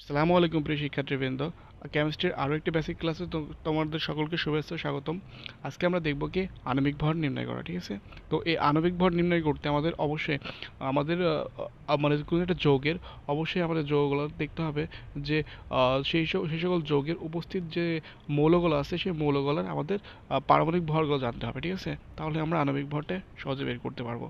আসসালামু আলাইকুম প্রিয় শিক্ষার্থীবৃন্দ। কেমিস্ট্রির আরও একটি বেসিক ক্লাসে তোমাদের সকলকে শুভেচ্ছা, স্বাগতম। আজকে আমরা দেখব কি আণবিক ভর নির্ণয় করা, ঠিক আছে? তো এই আণবিক ভর নির্ণয় করতে আমাদের অবশ্যই, আমাদের মানে কোনো একটা যৌগের, অবশ্যই আমাদের যৌগগুলো দেখতে হবে যে সেই সব, সেই সকল যৌগের উপস্থিত যে মৌলগুলো আছে, সেই মৌলগুলোর আমাদের পারমাণবিক ভরগুলো জানতে হবে, ঠিক আছে? তাহলে আমরা আণবিক ভরটা সহজে বের করতে পারব।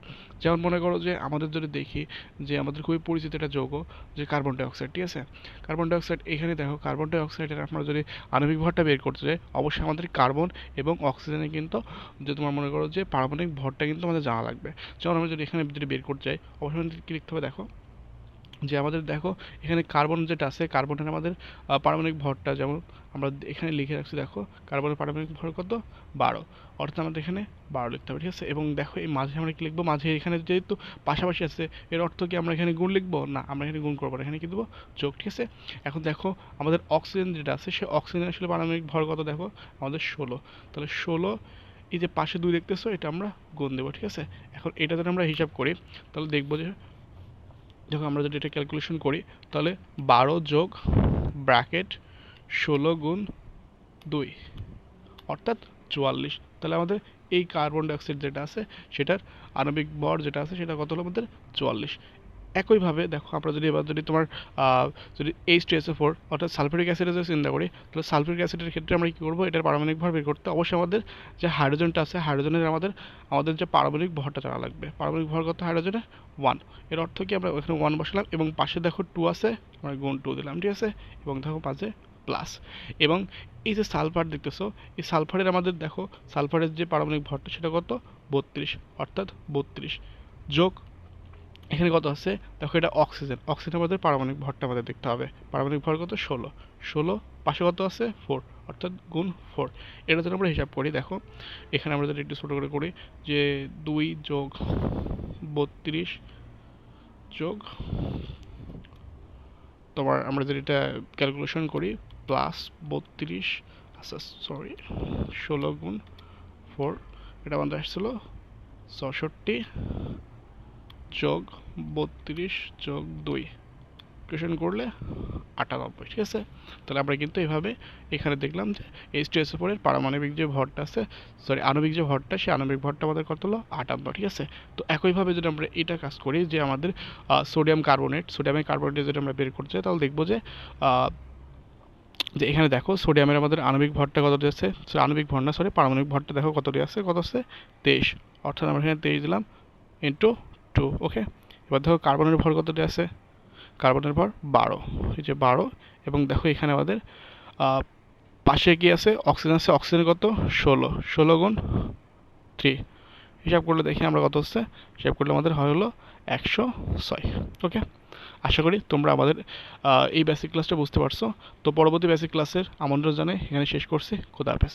যেমন মনে করো যে, আমাদের যদি দেখি যে আমাদের খুবই পরিচিত একটা যৌগ, যে কার্বন ডাইঅক্সাইড ঠিক আছে? কার্বন ডাইঅক্সাইড এখানে দেখো কার্বন ডাইঅক্সাইডের আমরা যদি আণবিক ভরটা বের করতে চাই, অবশ্যই আমাদের কার্বন এবং অক্সিজেনের কিন্তু যে তোমার মনে করো যে পারমাণবিক ভরটা কিন্তু আমাদের জানা লাগবে। যেমন আমরা যদি এখানে যদি বের করতে চাই অবশ্যই কী লিখতে হবে দেখো? যে আমাদের দেখো, এখানে কার্বন যেটা আছে কার্বনের আমাদের পারমাণবিক ভরটা যেমন আমরা এখানে লিখে রাখছি, দেখো কার্বনের পারমাণবিক ভর কত? বারো। অর্থাৎ আমাদের এখানে বারো লিখতে হবে, ঠিক আছে? এবং দেখো, এই মাঝে আমরা কি লিখব? মাঝে এখানে যেহেতু পাশাপাশি আছে, এর অর্থ কি আমরা এখানে গুণ লিখব? না, আমরা এখানে গুণ করব এখানে কি দেবো? যোগ, ঠিক আছে? এখন দেখো, আমাদের অক্সিজেন যেটা আছে, সে অক্সিজেন আসলে পারমাণবিক ভর কত দেখো? আমাদের ষোলো। তাহলে ষোলো, এই যে পাশে দুই দেখতেছো, এটা আমরা গুণ দেবো, ঠিক আছে? এখন এটা যদি আমরা হিসাব করি, তাহলে দেখব যে দেখো আমরা যদি এটা ক্যালকুলেশন করি, তাহলে বারো যোগ ব্র্যাকেট ষোলো গুণ দুই, অর্থাৎ চুয়াল্লিশ। তাহলে আমাদের এই কার্বন ডাইঅক্সাইড যেটা আছে, সেটার আণবিক ভর যেটা আছে, সেটা কত হলো আমাদের? চুয়াল্লিশ। একইভাবে দেখো, আমরা যদি এবার যদি তোমার যদি এইচ টু ফোর অর্থাৎ সালফারিক অ্যাসিডের যদি চিন্তা করি, তাহলে সালফারিক অ্যাসিডের ক্ষেত্রে আমরা কী করব? এটার পারমাণবিক ভর বের করতে। অবশ্যই আমাদের যে হাইড্রোজেনটা আছে, হাইড্রোজেনের আমাদের আমাদের যে পারমাণবিক ভরটা জানা লাগবে। পারমাণবিক ভর কত? হাইড্রোজেনের ওয়ানের অর্থ কি? আমরা ওখানে ওয়ান বসালাম এবং পাশে দেখো টু আছে, আমরা গুণ টু দিলাম, ঠিক আছে? এবং দেখো পাশে প্লাস এবং এই যে সালফার দেখতেছো, এই সালফারের আমাদের দেখো, সালফারের যে পারমাণবিক ভরটা সেটা কত? বত্রিশ। অর্থাৎ বত্রিশ। যোগ এখানে কত আছে? দেখো এটা অক্সিজেন অক্সিজেন আমাদের পারমাণবিক ভরটা আমাদের দেখতে হবে। পারমাণবিক ভর কত? ষোলো। ষোলো, পাশে কত আছে? ফোর অর্থাৎ গুণ ফোর এটা যদি আমরা হিসাব করি, দেখো। এখানে আমরা যদি একটু ছোটো করে করি, যে দুই যোগ বত্রিশ যোগ তোমার আমরা যদি এটা ক্যালকুলেশন করি প্লাস বত্রিশ আচ্ছা সরি ষোলো গুণ ফোর এটা আমাদের আসছিল ছষট্টি। যোগ বত্রিশ যোগ দুই। ক্যালকুলেশন করলে আটানব্বই, ঠিক আছে? তাহলে আমরা কিন্তু এভাবে এখানে দেখলাম যে এইচ টু এস এর পারমাণবিক যে ভরটা আছে সরি আণবিক যে ভরটা, সেই আণবিক ভরটা আমাদের কত হলো? আটান্ন ঠিক আছে? তো একইভাবে যদি আমরা এটা কাজ করি যে আমাদের সোডিয়াম কার্বনেট সোডিয়ামের কার্বনেট যদি আমরা বের করতে চাই তাহলে দেখব যে যে এখানে দেখো সোডিয়ামের আমাদের আণবিক ভরটা কত আছে? আণবিক ভর না সরি পারমাণবিক ভরটা দেখো কতটি আছে? কত আছে? তেইশ। অর্থাৎ আমরা এখানে তেইশ দিলাম ইন্টু টু ওকে এবার দেখো কার্বনের ভর কতটি আছে? কার্বনের ভর বারো। এই যে বারো, এবং দেখো এখানে আমাদের পাশে কি আছে? অক্সিজেন আছে অক্সিজেন কত? ষোলো। ষোলো গুণ থ্রি হিসাব করলে দেখি আমরা কত হচ্ছে? হিসাব করলে আমাদের হয় হলো একশো ছয় ওকে আশা করি তোমরা আমাদের এই বেসিক ক্লাসটা বুঝতে পারছ। তো পরবর্তী বেসিক ক্লাসের আমন্ত্রণ জানাই এখানে শেষ করছি। খোদা হাফেজ।